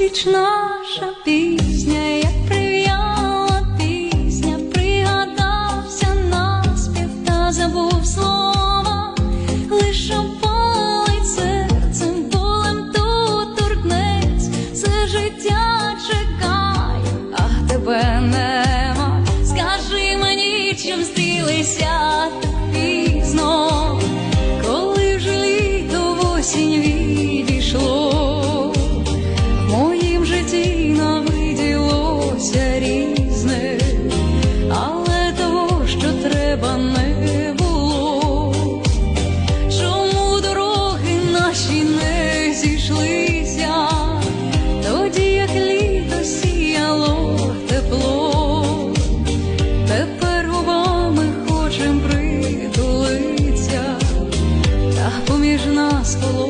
Зустріч наша пізня, як прив'яла пісня, пригадався наспів та забув слова, лиш опалить серцем болем тут торкнець, все життя чекає, а тебе нема. Скажи мені, чим стрілися наші не зійшлися, тоді як літо сіяло тепло, тепер у вами хочем притулиться, та поміж нас коло.